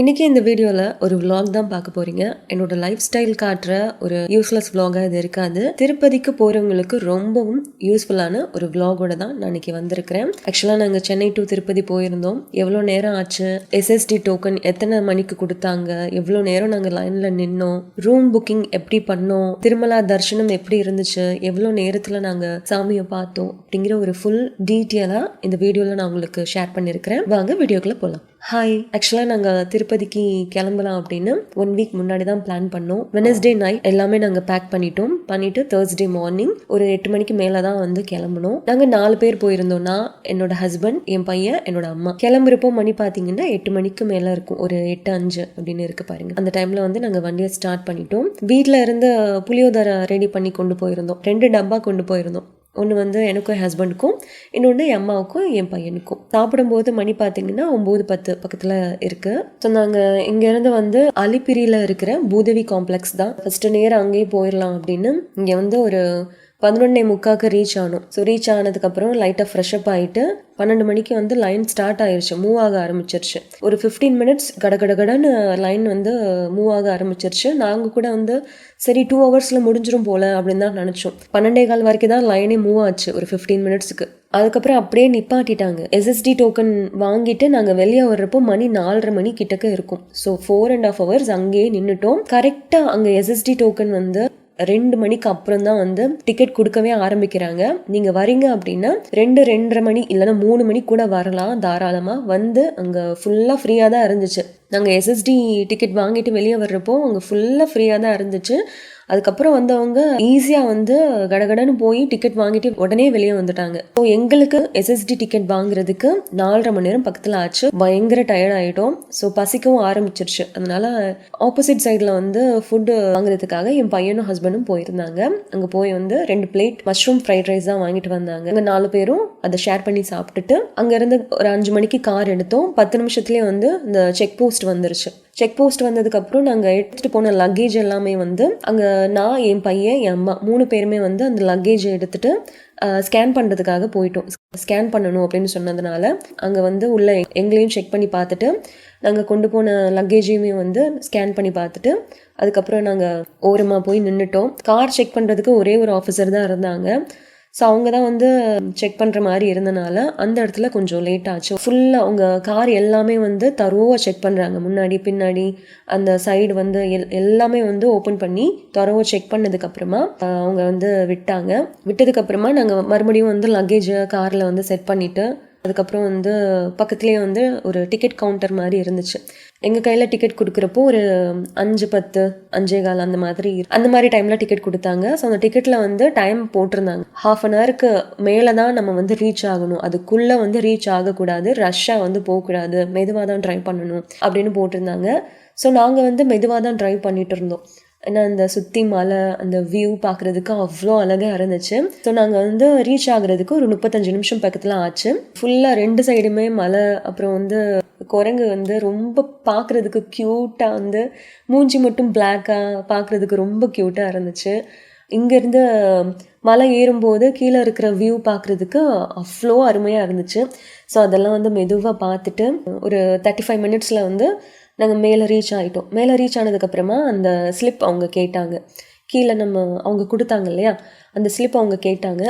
இன்றைக்கி இந்த வீடியோவில் ஒரு vlog தான் பார்க்க போகிறீங்க என்னோட லைஃப் ஸ்டைல் காட்டுற ஒரு யூஸ்லெஸ் vlog-ஆ இது இருக்காது. திருப்பதிக்கு போகிறவங்களுக்கு ரொம்பவும் யூஸ்ஃபுல்லான ஒரு vlog-ஓட தான் நான் இன்றைக்கி வந்திருக்கிறேன். ஆக்சுவலாக நாங்கள் சென்னை டு திருப்பதி போயிருந்தோம். எவ்வளோ நேரம் ஆச்சு? எஸ்எஸ்டி டோக்கன் எத்தனை மணிக்கு கொடுத்தாங்க? எவ்வளோ நேரம் நாங்கள் லைனில் நின்னோம்? ரூம் புக்கிங் எப்படி பண்ணோம்? திருமலா தர்ஷனம் எப்படி இருந்துச்சு? எவ்வளோ நேரத்தில் நாங்கள் சாமியை பார்த்தோம்? அப்படிங்கிற ஒரு ஃபுல் டீட்டெயிலாக இந்த வீடியோவில் நான் உங்களுக்கு ஷேர் பண்ணியிருக்கிறேன் வாங்க வீடியோக்குள்ளே போகலாம் ஹாய் ஆக்சுவலாக நாங்கள் திருப்பதிக்கு கிளம்பலாம் அப்படின்னு ஒன் வீக் முன்னாடி தான் பிளான் பண்ணோம். வெனஸ்டே நைட் எல்லாமே நாங்கள் பேக் பண்ணிட்டோம். பண்ணிட்டு தேர்ஸ்டே மார்னிங் ஒரு எட்டு மணிக்கு மேலே தான் வந்து கிளம்பணும் நாங்கள் நாலு பேர் போயிருந்தோம் நான் என்னோட ஹஸ்பண்ட் என் பையன் என்னோட அம்மா. கிளம்புறப்போ மணி பார்த்தீங்கன்னா எட்டு மணிக்கு மேலே இருக்கும். ஒரு எட்டு அஞ்சு அப்படின்னு இருக்கு பாருங்க. அந்த டைமில் வந்து நாங்கள் வண்டியை ஸ்டார்ட் பண்ணிட்டோம். வீட்டில் இருந்து புளியோதரை ரெடி பண்ணி கொண்டு போயிருந்தோம். ரெண்டு டப்பா கொண்டு போயிருந்தோம். ஒன்று வந்து எனக்கும் என் ஹஸ்பண்டுக்கும் இன்னொன்று என் அம்மாவுக்கும் என் பையனுக்கும். சாப்பிடும்போது மணி பார்த்தீங்கன்னா ஒம்பது பத்து பக்கத்தில் இருக்குது ஸோ நாங்கள் இங்கேருந்து வந்து அலிப்பிரியில் இருக்கிற பூதவி காம்ப்ளெக்ஸ் தான். ஃபஸ்ட்டு நேரம் அங்கேயே போயிடலாம் அப்படின்னு இங்கே வந்து ஒரு பதினொன்னே முக்காக்கு ரீச் ஆனோம். ஸோ ரீச் ஆனதுக்கப்புறம் லைட்டாக ஃப்ரெஷ்அப் ஆகிட்டு பன்னெண்டு மணிக்கு வந்து லைன் ஸ்டார்ட் ஆயிருச்சு மூவ் ஆக ஆரம்பிச்சிருச்சு. ஒரு ஃபிஃப்டீன் மினிட்ஸ் கட லைன் வந்து மூவ் ஆக ஆரம்பிச்சிருச்சு. நாங்கள் கூட வந்து சரி டூ ஹவர்ஸில் முடிஞ்சிரும் போல அப்படின்னு தான் நினச்சோம். பன்னெண்டே கால் வரைக்கும் தான் லைனே மூவ் ஆச்சு ஒரு ஃபிஃப்டீன் மினிட்ஸுக்கு அதுக்கப்புறம் அப்படியே நிப்பாட்டிட்டாங்க. எஸ்எஸ்டி டோக்கன் வாங்கிட்டு நாங்கள் வெளியே வர்றப்போ மணி நாலரை மணி கிட்டக்க இருக்கும். So four and half hours அங்கேயே நின்றுட்டோம் கரெக்டாக அங்கே எஸ்எஸ்டி டோக்கன் வந்து ரெண்டு மணிக்கு அப்புறம் தான் வந்து டிக்கெட் கொடுக்கவே ஆரம்பிக்கிறாங்க. நீங்கள் வரீங்க அப்படின்னா ரெண்டு ரெண்டரை மணி இல்லைன்னா மூணு மணி கூட வரலாம் தாராளமாக வந்து அங்கே ஃபுல்லாக ஃப்ரீயாக தான் இருந்துச்சு. நாங்கள் எஸ்எஸ்டி டிக்கெட் வாங்கிட்டு வெளியே வர்றப்போ அங்கே ஃபுல்லாக ஃப்ரீயாக தான் இருந்துச்சு. அதுக்கப்புறம் வந்தவங்க ஈஸியாக வந்து கடகடன்னு போய் டிக்கெட் வாங்கிட்டு உடனே வெளியே வந்துட்டாங்க. ஸோ எங்களுக்கு எஸ்எஸ்டி டிக்கெட் வாங்குறதுக்கு நாலரை மணி நேரம் பக்கத்தில் ஆச்சு. பயங்கர டயர்ட் ஆகிட்டோம் ஸோ பசிக்கவும் ஆரம்பிச்சிருச்சு. அதனால ஆப்போசிட் சைடில் வந்து ஃபுட்டு வாங்குறதுக்காக என் பையனும் ஹஸ்பண்டும் போயிருந்தாங்க. அங்கே போய் வந்து ரெண்டு பிளேட் மஷ்ரூம் ஃப்ரைட் ரைஸ் தான் வாங்கிட்டு வந்தாங்க. அங்கே நாலு பேரும் அதை ஷேர் பண்ணி சாப்பிட்டுட்டு அங்கேருந்து ஒரு அஞ்சு மணிக்கு கார் எடுத்தோம். பத்து நிமிஷத்துலேயே வந்து இந்த செக் போஸ்ட் வந்துருச்சு. செக் போஸ்ட் வந்ததுக்கப்புறம் நாங்கள் எடுத்துகிட்டு போன லக்கேஜ் எல்லாமே வந்து அங்கே நான் என் பையன் என் அம்மா மூணு பேருமே வந்து அந்த லக்கேஜ் எடுத்துகிட்டு ஸ்கேன் பண்ணுறதுக்காக போயிட்டோம். ஸ்கேன் பண்ணணும் அப்படின்னு சொன்னதுனால அங்கே வந்து உள்ள எங்களையும் செக் பண்ணி பார்த்துட்டு நாங்கள் கொண்டு போன லக்கேஜையுமே வந்து ஸ்கேன் பண்ணி பார்த்துட்டு அதுக்கப்புறம் நாங்கள் ஓரமாக போய் நின்றுட்டோம் கார் செக் பண்ணுறதுக்கு ஒரே ஒரு ஆஃபீஸர் தான் இருந்தாங்க. ஸோ அவங்க தான் வந்து செக் பண்ணுற மாதிரி இருந்தனால அந்த இடத்துல கொஞ்சம் லேட் ஆச்சு. ஃபுல்லாக அவங்க கார் எல்லாமே வந்து தரோவாக செக் பண்ணுறாங்க முன்னாடி பின்னாடி அந்த சைடு வந்து எல் எல்லாமே வந்து ஓப்பன் பண்ணி தரோவாக செக் பண்ணதுக்கப்புறமா அவங்க வந்து விட்டாங்க. விட்டதுக்கப்புறமா நாங்கள் மறுபடியும் வந்து லக்கேஜை காரில் வந்து செட் பண்ணிவிட்டு அதுக்கப்புறம் வந்து பக்கத்துலேயே வந்து ஒரு டிக்கெட் கவுண்டர் மாதிரி இருந்துச்சு. எங்கள் கையில் டிக்கெட் கொடுக்குறப்போ ஒரு அஞ்சு பத்து அஞ்சே கால் அந்த மாதிரி அந்த மாதிரி டைமில் டிக்கெட் கொடுத்தாங்க. ஸோ அந்த டிக்கெட்டில் வந்து டைம் போட்டிருந்தாங்க. ஹாஃப் அன் ஹவருக்கு மேலே தான் நம்ம வந்து ரீச் ஆகணும். அதுக்குள்ளே வந்து ரீச் ஆகக்கூடாது. ரஷ்ஷாக வந்து போகக்கூடாது. மெதுவாக தான் ட்ரைவ் பண்ணணும் அப்படின்னு போட்டிருந்தாங்க. ஸோ நாங்கள் வந்து மெதுவாக தான் ட்ரைவ் பண்ணிட்டு இருந்தோம். ஏன்னா அந்த சுற்றி மலை அந்த வியூ பார்க்குறதுக்கு அவ்வளோ அழகாக இருந்துச்சு. ஸோ நாங்கள் வந்து ரீச் ஆகுறதுக்கு ஒரு முப்பத்தஞ்சு நிமிஷம் பக்கத்தில் ஆச்சு. ஃபுல்லாக ரெண்டு சைடுமே மலை அப்புறம் வந்து குரங்கு வந்து ரொம்ப பார்க்குறதுக்கு க்யூட்டாக வந்து மூஞ்சி மட்டும் பிளாக்காக பார்க்குறதுக்கு ரொம்ப க்யூட்டாக இருந்துச்சு. இங்கேருந்து மலை ஏறும்போது கீழே இருக்கிற வியூ பார்க்குறதுக்கு அவ்வளோ அருமையாக இருந்துச்சு. ஸோ அதெல்லாம் வந்து மெதுவாக பார்த்துட்டு ஒரு தேர்ட்டி ஃபைவ் மினிட்ஸில் வந்து நாங்கள் மேலே ரீச் ஆகிட்டோம் மேலே ரீச் ஆனதுக்கப்புறமா அந்த ஸ்லிப் அவங்க கேட்டாங்க. கீழே நம்ம அவங்க கொடுத்தாங்க இல்லையா? அந்த ஸ்லிப் அவங்க கேட்டாங்க.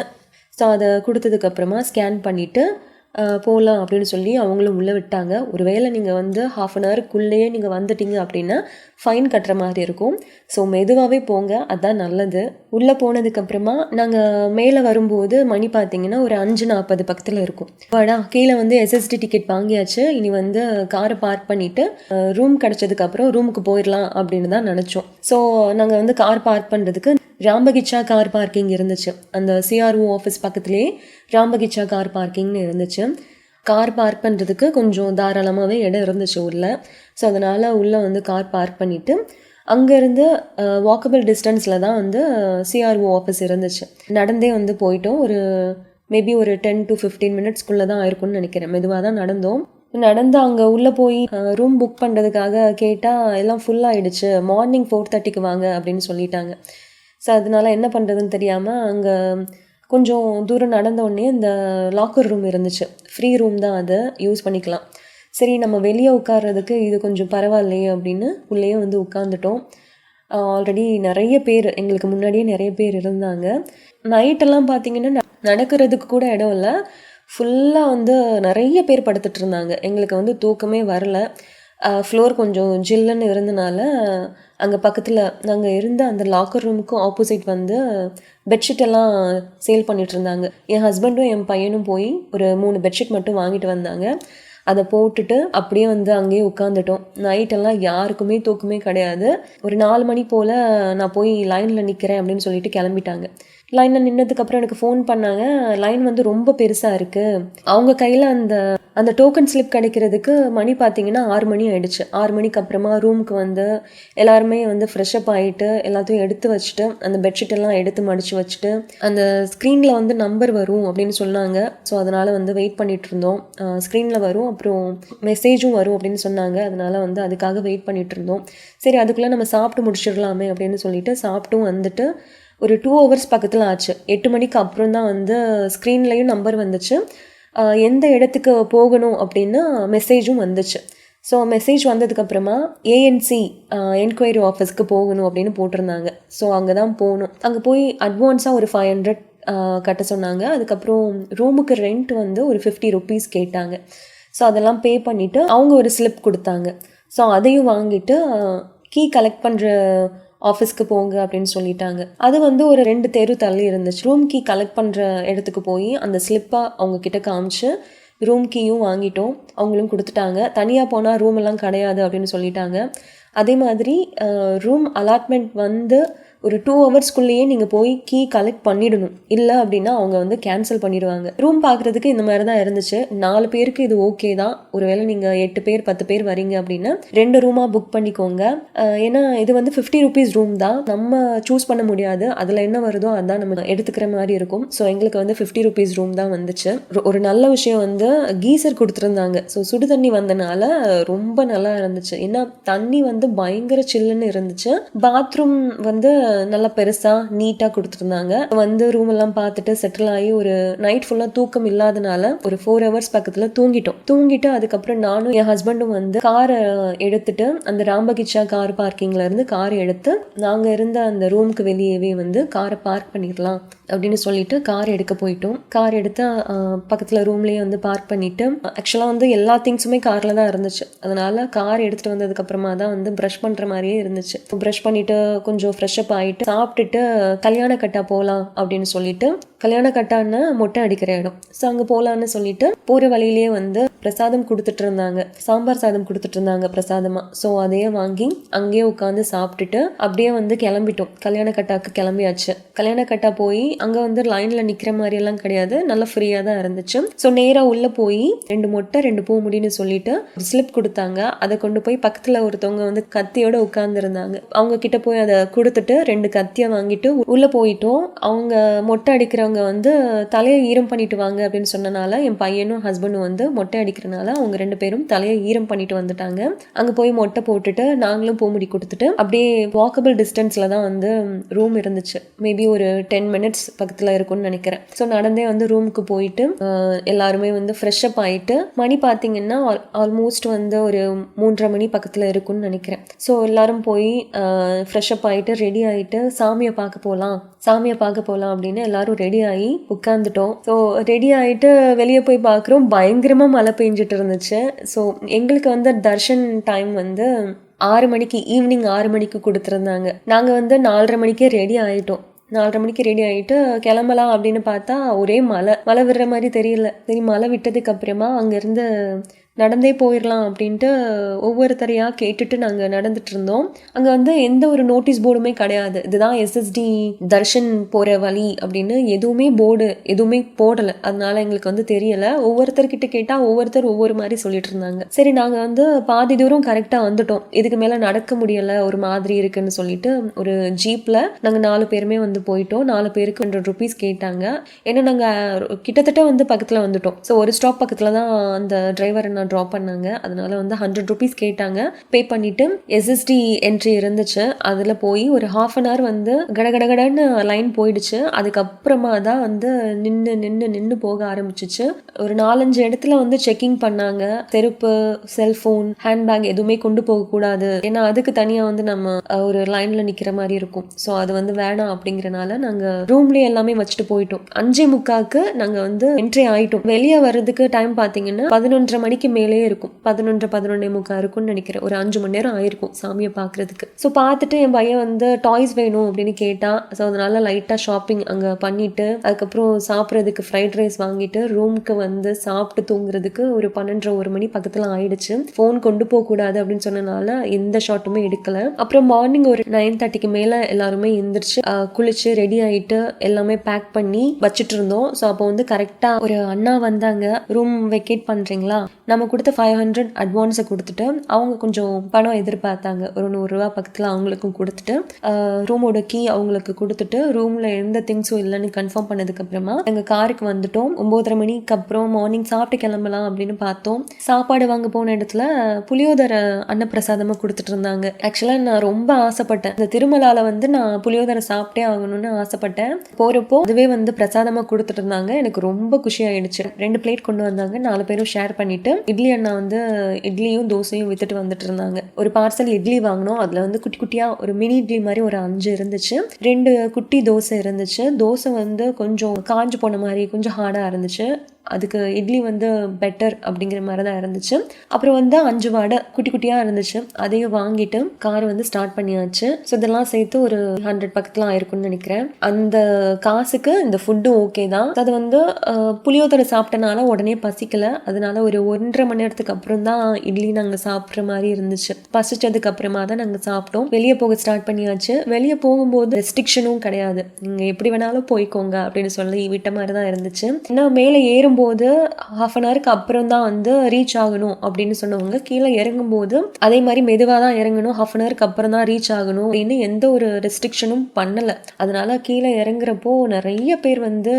ஸோ அதை கொடுத்ததுக்கப்புறமா ஸ்கேன் பண்ணிவிட்டு போகலாம் அப்படின்னு சொல்லி அவங்களும் உள்ளே விட்டாங்க. ஒருவேளை நீங்கள் வந்து ஹாஃப் அன் ஹவருக்குள்ளேயே நீங்கள் வந்துட்டீங்க அப்படின்னா ஃபைன் கட்டுற மாதிரி இருக்கும். ஸோ மெதுவாகவே போங்க. அதுதான் நல்லது. உள்ளே போனதுக்கப்புறமா நாங்கள் மேலே வரும்போது மணி பார்த்தீங்கன்னா ஒரு அஞ்சு நாற்பது பக்கத்தில் இருக்கும். வாடா கீழே வந்து எஸ்எஸ்டி டிக்கெட் வாங்கியாச்சு. இனி வந்து காரை பார்க் பண்ணிவிட்டு ரூம் கிடச்சதுக்கப்புறம் ரூமுக்கு போயிடலாம் அப்படின்னு தான் நினச்சோம். ஸோ நாங்கள் வந்து கார் பார்க் பண்ணுறதுக்கு ராம்பகிச்சா கார் பார்க்கிங் இருந்துச்சு. அந்த சிஆர்ஓ ஆஃபீஸ் பக்கத்துலேயே ராம்பகிச்சா கார் பார்க்கிங்னு இருந்துச்சு. கார் பார்க் பண்ணுறதுக்கு கொஞ்சம் தாராளமாகவே இடம் இருந்துச்சு உள்ளே ஸோ அதனால் உள்ளே வந்து கார் பார்க் பண்ணிவிட்டு அங்கேருந்து வாக்கபிள் டிஸ்டன்ஸில் தான் வந்து சிஆர்ஓ ஆஃபீஸ் இருந்துச்சு. நடந்தே வந்து போயிட்டோம். ஒரு மேபி ஒரு டென் டு ஃபிஃப்டீன் மினிட்ஸ்க்குள்ளே தான் இருக்கும்னு நினைக்கிறேன். மெதுவாக தான் நடந்தோம். நடந்து அங்கே உள்ளே போய் ரூம் புக் பண்ணுறதுக்காக கேட்டால் எல்லாம் ஃபுல்லாகிடுச்சு மார்னிங் ஃபோர் தேர்ட்டிக்கு வாங்க அப்படின்னு சொல்லிட்டாங்க. ஸோ அதனால என்ன பண்ணுறதுன்னு தெரியாமல் அங்கே கொஞ்சம் தூரம் நடந்த உடனே இந்த லாக்கர் ரூம் இருந்துச்சு. ஃப்ரீ ரூம் தான் அதை. யூஸ் பண்ணிக்கலாம். சரி நம்ம வெளியே உட்கார்றதுக்கு இது கொஞ்சம் பரவாயில்லையே அப்படின்னு உள்ளேயே வந்து உட்காந்துட்டோம் ஆல்ரெடி நிறைய பேர் எங்களுக்கு முன்னாடியே நிறைய பேர் இருந்தாங்க. நைட்டெல்லாம் பார்த்தீங்கன்னா ந- நடக்கிறதுக்கு கூட இடம் இல்லை. ஃபுல்லாக வந்து நிறைய பேர் படுத்துட்டு இருந்தாங்க. எங்களுக்கு வந்து தூக்கமே வரல. ஃப்ளோர் கொஞ்சம் ஜில்லுன்னு இருந்தனால அங்கே பக்கத்தில் நாங்கள் இருந்த அந்த லாக்கர் ரூமுக்கும் ஆப்போசிட் வந்து பெட்ஷீட் எல்லாம் சேல் பண்ணிகிட்டு இருந்தாங்க. என் ஹஸ்பண்டும் என் பையனும் போய் ஒரு மூணு பெட்ஷீட் மட்டும் வாங்கிட்டு வந்தாங்க. அதை போட்டுட்டு அப்படியே வந்து அங்கேயே உட்காந்துட்டோம் நைட்டெல்லாம் யாருக்குமே தூக்கமே கிடையாது. ஒரு நாலு மணி போல் நான் போய் லைனில் நிற்கிறேன் அப்படின்னு சொல்லிட்டு கிளம்பிட்டாங்க. லைனில் நின்னதுக்கப்புறம் எனக்கு ஃபோன் பண்ணாங்க. லைன் வந்து ரொம்ப பெருசாக இருக்குது அவங்க கையில் அந்த அந்த டோக்கன் ஸ்லிப் கிடைக்கிறதுக்கு மணி பார்த்தீங்கன்னா ஆறு மணி ஆயிடுச்சு. ஆறு மணிக்கு அப்புறமா ரூமுக்கு வந்து எல்லாருமே வந்து ஃப்ரெஷ்அப் ஆகிட்டு எல்லாத்தையும் எடுத்து வச்சுட்டு அந்த பெட்ஷீட் எல்லாம் எடுத்து மடித்து வச்சுட்டு அந்த ஸ்க்ரீனில் வந்து நம்பர் வரும் அப்படின்னு சொன்னாங்க. ஸோ அதனால் வந்து வெயிட் பண்ணிட்டு இருந்தோம். ஸ்க்ரீனில் வரும். அப்புறம் மெசேஜும் வரும் அப்படின்னு சொன்னாங்க. அதனால் வந்து அதுக்காக வெயிட் பண்ணிட்டு இருந்தோம். சரி அதுக்குள்ளே நம்ம சாப்பிட்டு முடிச்சிடலாமே அப்படின்னு சொல்லிட்டு சாப்பிட்டும் வந்துட்டு ஒரு டூ ஹவர்ஸ் பக்கத்தில் ஆச்சு. எட்டு மணிக்கு அப்புறம் தான் வந்து ஸ்க்ரீன்லேயும் நம்பர் வந்துச்சு. எந்த இடத்துக்கு போகணும் அப்படின்னு மெசேஜும் வந்துச்சு. ஸோ மெசேஜ் வந்ததுக்கப்புறமா ஏஎன்சி என்கொயரி ஆஃபீஸ்க்கு போகணும் அப்படின்னு போட்டிருந்தாங்க. ஸோ அங்கே தான் போகணும் அங்கே போய் அட்வான்ஸாக ஒரு ஃபைவ் ஹண்ட்ரட் கட்ட சொன்னாங்க. அதுக்கப்புறம் ரூமுக்கு ரெண்ட் வந்து ஒரு ஃபிஃப்டி ருபீஸ் கேட்டாங்க. ஸோ அதெல்லாம் பே பண்ணிவிட்டு அவங்க ஒரு ஸ்லிப் கொடுத்தாங்க. ஸோ அதையும் வாங்கிட்டு கீ கலெக்ட் பண்ணுற ஆஃபீஸ்க்கு போங்க அப்படின்னு சொல்லிட்டாங்க. அது வந்து ஒரு ரெண்டு தெரு தள்ளி இருந்துச்சு. ரூம் கீ கலெக்ட் பண்ணுற இடத்துக்கு போய் அந்த ஸ்லிப்பாக அவங்க கிட்ட காமிச்சு ரூம் கீயும் வாங்கிட்டோம். அவங்களும் கொடுத்துட்டாங்க. தனியாக போனால் ரூம் எல்லாம் கிடையாது அப்படின்னு சொல்லிட்டாங்க. அதே மாதிரி ரூம் அலாட்மெண்ட் வந்து ஒரு டூ ஹவர்ஸ்க்குள்ளேயே நீங்கள் போய் கீ கலெக்ட் பண்ணிடணும். இல்லை அப்படின்னா அவங்க வந்து கேன்சல் பண்ணிடுவாங்க. ரூம் பார்க்குறதுக்கு இந்த மாதிரி தான் இருந்துச்சு. நாலு பேருக்கு இது ஓகே தான். ஒருவேளை நீங்கள் எட்டு பேர் பத்து பேர் வரீங்க அப்படின்னா ரெண்டு ரூமாக புக் பண்ணிக்கோங்க. ஏன்னா இது வந்து ஃபிஃப்டி ருபீஸ் ரூம் தான். நம்ம சூஸ் பண்ண முடியாது. அதில் என்ன வருதோ அதான் நம்ம எடுத்துக்கிற மாதிரி இருக்கும். ஸோ எங்களுக்கு வந்து ஃபிஃப்டி ருபீஸ் ரூம் தான் வந்துச்சு. ஒரு நல்ல விஷயம் வந்து கீசர் கொடுத்துருந்தாங்க. ஸோ சுடு தண்ணி வந்தனால ரொம்ப நல்லா இருந்துச்சு. ஏன்னா தண்ணி வந்து பயங்கர சில்லுன்னு இருந்துச்சு. பாத்ரூம் வந்து நல்லா பெருசாக நீட்டாக கொடுத்துருந்தாங்க. வந்து ரூம் எல்லாம் பார்த்துட்டு செட்டில் ஆகி ஒரு நைட் ஃபுல்லாக தூக்கம் இல்லாதனால ஒரு ஃபோர் ஹவர்ஸ் பக்கத்தில் தூங்கிட்டோம். தூங்கிட்டு அதுக்கப்புறம் நானும் என் ஹஸ்பண்டும் வந்து காரை எடுத்துட்டு அந்த ராம்பகிச்சா கார் பார்க்கிங்ல இருந்து கார் எடுத்து நாங்கள் இருந்த அந்த ரூமுக்கு வெளியவே வந்து காரை பார்க் பண்ணிடலாம் அப்படின்னு சொல்லிட்டு கார் எடுக்க போயிட்டோம். கார் எடுத்து பக்கத்தில் ரூம்லேயே வந்து பார்க் பண்ணிட்டு ஆக்சுவலாக வந்து எல்லா திங்ஸுமே காரில் தான் இருந்துச்சு. அதனால கார் எடுத்துகிட்டு வந்ததுக்கப்புறமா தான் வந்து ப்ரஷ் பண்ணுற மாதிரியே இருந்துச்சு. ப்ரஷ் பண்ணிட்டு கொஞ்சம் ஃப்ரெஷ்ஷப் ஆயிட்டு சாப்பிட்டுட்டு கல்யாண கட்டா போகலாம் அப்படின்னு சொல்லிட்டு கல்யாண கட்டான மொட்டை அடிக்கிற இடம். ஸோ அங்கே போகலான்னு சொல்லிட்டு போகிற வழியிலேயே வந்து பிரசாதம் கொடுத்துட்டு இருந்தாங்க. சாம்பார் சாதம் கொடுத்துட்டு இருந்தாங்க பிரசாதமாக ஸோ அதையே வாங்கி அங்கேயே உட்காந்து சாப்பிட்டுட்டு அப்படியே வந்து கிளம்பிட்டோம். கல்யாண கட்டாக்கு கிளம்பியாச்சு. கல்யாண கட்டா போய் அங்கே வந்து லைனில் நிற்கிற மாதிரி எல்லாம் கிடையாது. நல்லா ஃப்ரீயாக தான் இருந்துச்சு. ஸோ நேராக உள்ளே போய் ரெண்டு மொட்டை ரெண்டு பூ முடின்னு சொல்லிட்டு ஸ்லிப் கொடுத்தாங்க. அதை கொண்டு போய் பக்கத்தில் ஒருத்தவங்க வந்து கத்தியோட உட்காந்துருந்தாங்க அவங்க கிட்ட போய் அதை கொடுத்துட்டு ரெண்டு கத்தியை வாங்கிட்டு உள்ளே போயிட்டோம். அவங்க மொட்டை அடிக்கிற இருக்கிறவங்க வந்து தலையை ஈரம் பண்ணிட்டு வாங்க அப்படின்னு சொன்னனால என் பையனும் ஹஸ்பண்டும் வந்து மொட்டை அடிக்கிறனால அவங்க ரெண்டு பேரும் தலையை ஈரம் பண்ணிட்டு வந்துட்டாங்க. அங்கே போய் மொட்டை போட்டுட்டு நாங்களும் பூமுடி கொடுத்துட்டு அப்படியே வாக்கபிள் டிஸ்டன்ஸில் தான் வந்து ரூம் இருந்துச்சு. மேபி ஒரு டென் மினிட்ஸ் பக்கத்தில் இருக்கும்னு நினைக்கிறேன். ஸோ நடந்தே வந்து ரூமுக்கு போயிட்டு எல்லாருமே வந்து ஃப்ரெஷ்அப் ஆகிட்டு மணி பார்த்தீங்கன்னா ஆல்மோஸ்ட் வந்து ஒரு மூன்றரை மணி பக்கத்தில் இருக்கும்னு நினைக்கிறேன். ஸோ எல்லாரும் போய் ஃப்ரெஷ்அப் ஆகிட்டு ரெடி ஆகிட்டு சாமியை பார்க்க போகலாம் சாமியை பார்க்க போகலாம் அப்படின்னு எல்லாரும் ரெடி ஆகி உட்காந்துட்டோம் ஸோ ரெடி ஆகிட்டு வெளியே போய் பார்க்குறோம். பயங்கரமாக மழை பெஞ்சிட்டு இருந்துச்சு. ஸோ எங்களுக்கு வந்து தர்ஷன் டைம் வந்து ஆறு மணிக்கு ஈவினிங் ஆறு மணிக்கு கொடுத்துருந்தாங்க. நாங்கள் வந்து நாலரை மணிக்கே ரெடி ஆகிட்டோம் நாலரை மணிக்கு ரெடி ஆகிட்டு கிளம்பலாம் அப்படின்னு பார்த்தா ஒரே மழை. மழை விடுற மாதிரி தெரியல. சரி மழை விட்டதுக்கு அப்புறமா அங்கேருந்து நடந்தே போயிடலாம் அப்படின்ட்டு ஒவ்வொருத்தரையாக கேட்டுட்டு நாங்கள் நடந்துட்டு இருந்தோம். அங்கே வந்து எந்த ஒரு நோட்டீஸ் போர்டுமே கிடையாது. இதுதான் எஸ்எஸ்டி தர்ஷன் போகிற வழி அப்படின்னு எதுவுமே போர்டு எதுவுமே போடலை. அதனால எங்களுக்கு வந்து தெரியலை. ஒவ்வொருத்தர்கிட்ட கேட்டால் ஒவ்வொருத்தர் ஒவ்வொரு மாதிரி சொல்லிட்டு இருந்தாங்க. சரி நாங்கள் வந்து பாதி தூரம் கரெக்டாக வந்துட்டோம். இதுக்கு மேலே நடக்க முடியலை ஒரு மாதிரி இருக்குன்னு சொல்லிட்டு ஒரு ஜீப்பில் நாங்கள் நாலு பேருமே வந்து போயிட்டோம். நாலு பேருக்கு ஹண்ட்ரட் ருபீஸ் கேட்டாங்க. ஏன்னா நாங்கள் கிட்டத்தட்ட வந்து பக்கத்தில் வந்துட்டோம். ஸோ ஒரு ஸ்டாப் பக்கத்தில் தான் அந்த டிரைவர் என்ன தான் ட்ராப் பண்ணாங்க. அதனால வந்து ஹண்ட்ரட் ருபீஸ் கேட்டாங்க. பே பண்ணிட்டு எஸ்எஸ்டி என்ட்ரி இருந்துச்சு. அதில் போய் ஒரு ஹாஃப் அன் ஹவர் வந்து கடகடகடன்னு லைன் போயிடுச்சு. அதுக்கப்புறமா தான் வந்து நின்று நின்று நின்று போக ஆரம்பிச்சிச்சு. ஒரு நாலஞ்சு இடத்துல வந்து செக்கிங் பண்ணாங்க. செருப்பு செல்ஃபோன் ஹேண்ட்பேக் எதுவுமே கொண்டு போகக்கூடாது ஏன்னா அதுக்கு தனியாக வந்து நம்ம ஒரு லைனில் நிற்கிற மாதிரி இருக்கும். ஸோ அது வந்து வேணாம் அப்படிங்கிறனால நாங்கள் ரூம்லேயே எல்லாமே வச்சுட்டு போயிட்டோம். அஞ்சே முக்காக்கு நாங்கள் வந்து என்ட்ரி ஆயிட்டோம். வெளியே வர்றதுக்கு டைம் பார்த்தீங்கன்னா பதினொன்றரை மணிக்கு மேலே இருக்கும். பதினொன்று பதினொன்னே முக்கா இருக்கும்னு நினைக்கிறேன். ஒரு அஞ்சு மணி நேரம் ஆயிருக்கும் சாமியை பார்க்கறதுக்கு. ஸோ பார்த்துட்டு என் பையன் வந்து டாய்ஸ் வேணும் அப்படின்னு கேட்டால் ஸோ அதனால லைட்டாக ஷாப்பிங் அங்கே பண்ணிட்டு அதுக்கப்புறம் சாப்பிட்றதுக்கு ஃப்ரைட் ரைஸ் வாங்கிட்டு ரூமுக்கு வந்து சாப்பிட்டு தூங்குறதுக்கு ஒரு பன்னெண்டரை ஒரு மணி பக்கத்தில் ஆயிடுச்சு. ஃபோன் கொண்டு போகக்கூடாது அப்படின்னு சொன்னனால எந்த ஷாட்டுமே எடுக்கலை. அப்புறம் மார்னிங் ஒரு நைன் தேர்ட்டிக்கு மேலே எல்லாருமே எந்திரிச்சு குளிச்சு ரெடி ஆகிட்டு எல்லாமே பேக் பண்ணி வச்சுட்டு இருந்தோம். ஸோ அப்போ வந்து கரெக்டாக ஒரு அண்ணா வந்தாங்க. ரூம் வெக்கேட் பண்ணுறீங்களா நம்ம நம்ம கொடுத்த ஃபைவ் ஹண்ட்ரட் அட்வான்ஸை கொடுத்துட்டு அவங்க கொஞ்சம் பணம் எதிர்பார்த்தாங்க. ஒரு நூறுரூவா பக்கத்தில் அவங்களுக்கும் கொடுத்துட்டு ரூமோட கீ அவங்களுக்கு கொடுத்துட்டு ரூமில் எந்த திங்ஸும் இல்லைன்னு கன்ஃபார்ம் பண்ணதுக்கப்புறமா எங்கள் காருக்கு வந்துட்டோம். ஒம்போதரை மணிக்கு அப்புறம் மார்னிங் சாப்பிட்டு கிளம்பலாம் அப்படின்னு பார்த்தோம். சாப்பாடு வாங்க போன இடத்துல புளியோதரை அன்னப்பிரசாதமாக கொடுத்துட்டு இருந்தாங்க. ஆக்சுவலாக நான் ரொம்ப ஆசைப்பட்டேன். இந்த திருமலால வந்து நான் புளியோதரை சாப்பிட்டே ஆகணும்னு ஆசைப்பட்டேன். போகிறப்போ அதுவே வந்து பிரசாதமாக கொடுத்துட்டு இருந்தாங்க. எனக்கு ரொம்ப குஷி ஆயிடுச்சு. ரெண்டு பிளேட் கொண்டு வந்தாங்க. நாலு பேரும் ஷேர் பண்ணிட்டு இட்லி அண்ணா வந்து இட்லியும் தோசையும் வித்துட்டு வந்துட்டு இருந்தாங்க. ஒரு பார்சல் இட்லி வாங்கினோம். அதில் வந்து குட்டி குட்டியாக ஒரு மினி இட்லி மாதிரி ஒரு அஞ்சு இருந்துச்சு. ரெண்டு குட்டி தோசை இருந்துச்சு. தோசை வந்து கொஞ்சம் காஞ்சு போன மாதிரி கொஞ்சம் ஹார்டாக இருந்துச்சு. அதுக்கு இட்லி வந்து பெட்டர் அப்படிங்கிற மாதிரி தான் இருந்துச்சு. அப்புறம் வந்து அஞ்சு வடை குட்டி குட்டியாக இருந்துச்சு. அதையும் வாங்கிட்டு கார் வந்து ஸ்டார்ட் பண்ணியாச்சு. ஸோ இதெல்லாம் சேர்த்து ஒரு ஹண்ட்ரட் பக்கத்தில் ஆயிருக்கும்னு நினைக்கிறேன். அந்த காசுக்கு இந்த ஃபுட்டு ஓகே தான். அது வந்து புளியோதரை சாப்பிட்டனால உடனே பசிக்கல. அதனால ஒரு ஒன்றரை மணி நேரத்துக்கு அப்புறம் தான் இட்லி நாங்கள் சாப்பிட்ற மாதிரி இருந்துச்சு. பசிச்சதுக்கு அப்புறமா தான் நாங்கள் சாப்பிட்டோம். வெளியே போக ஸ்டார்ட் பண்ணியாச்சு. வெளியே போகும்போது ரெஸ்ட்ரிக்ஷனும் கிடையாது. நீங்கள் எப்படி வேணாலும் போய்க்கோங்க அப்படின்னு சொல்லி விட்ட மாதிரி தான் இருந்துச்சு. நான் மேலே ஏறும் இறங்கும்போது ஹாஃப் அன் ஹவருக்கு அப்புறம் தான் வந்து ரீச் ஆகணும் அப்படின்னு சொன்னவங்க கீழே இறங்கும்போது அதே மாதிரி மெதுவாக தான் இறங்கணும். ஹாஃப் அன் ஹவருக்கு அப்புறம் தான் ரீச் ஆகணும் அப்படின்னு எந்த ஒரு ரெஸ்ட்ரிக்ஷனும் பண்ணலை. அதனால கீழே இறங்குறப்போ நிறைய பேர் வந்து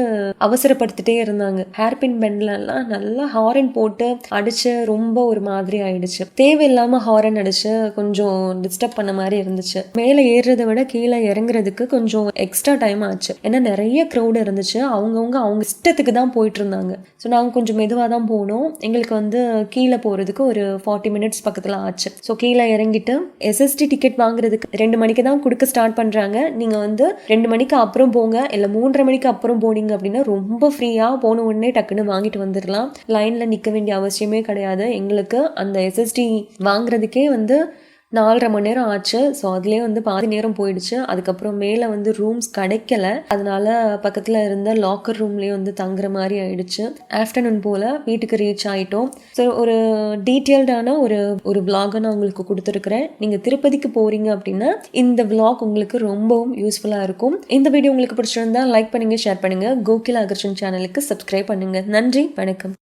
அவசரப்படுத்திட்டே இருந்தாங்க. ஹேர்பின் பின் எல்லாம் நல்லா ஹாரன் போட்டு அடிச்சு ரொம்ப ஒரு மாதிரி ஆயிடுச்சு. தேவையில்லாம ஹாரன் அடிச்சு கொஞ்சம் டிஸ்டர்ப் பண்ண மாதிரி இருந்துச்சு. மேலே ஏறுறதை விட கீழே இறங்குறதுக்கு கொஞ்சம் எக்ஸ்ட்ரா டைம் ஆச்சு. ஏன்னா நிறைய க்ரௌட் இருந்துச்சு. அவங்கவுங்க அவங்க இஷ்டத்துக்கு தான் போயிட்டு இருந்தாங்க. ஸோ நாங்கள் கொஞ்சம் மெதுவாக தான் போனோம். எங்களுக்கு வந்து கீழே போகிறதுக்கு ஒரு ஃபார்ட்டி மினிட்ஸ் பக்கத்தில் ஆச்சு. ஸோ கீழே இறங்கிட்டு எஸ்எஸ்டி டிக்கெட் வாங்குறதுக்கு ரெண்டு மணிக்கு தான் கொடுக்க ஸ்டார்ட் பண்ணுறாங்க நீங்கள் வந்து ரெண்டு மணிக்கு அப்புறம் போங்க. இல்லை மூன்றரை மணிக்கு அப்புறம் போனீங்க அப்படின்னா ரொம்ப ஃப்ரீயாக போன உடனே டக்குன்னு வாங்கிட்டு வந்துடலாம். லைனில் நிற்க வேண்டிய அவசியமே கிடையாது. எங்களுக்கு அந்த எஸ்எஸ்டி வாங்குறதுக்கே வந்து நாலரை மணி நேரம் ஆச்சு. ஸோ அதுலேயே வந்து பாதி நேரம் போயிடுச்சு. அதுக்கப்புறம் மேலே வந்து ரூம்ஸ் கிடைக்கல. அதனால பக்கத்தில் இருந்த லாக்கர் ரூம்லேயே வந்து தங்குற மாதிரி ஆயிடுச்சு. ஆஃப்டர்நூன் போல் வீட்டுக்கு ரீச் ஆகிட்டோம் ஸோ ஒரு டீட்டெயில்டான ஒரு ஒரு vlog-அ நான் உங்களுக்கு கொடுத்துருக்குறேன். நீங்கள் திருப்பதிக்கு போகிறீங்க அப்படின்னா இந்த vlog உங்களுக்கு ரொம்பவும் யூஸ்ஃபுல்லாக இருக்கும். இந்த வீடியோ உங்களுக்கு பிடிச்சிருந்தா லைக் பண்ணுங்கள் ஷேர் பண்ணுங்கள் கோகிலா அகர்ஷன் சேனலுக்கு சப்ஸ்கிரைப் பண்ணுங்கள் நன்றி வணக்கம்.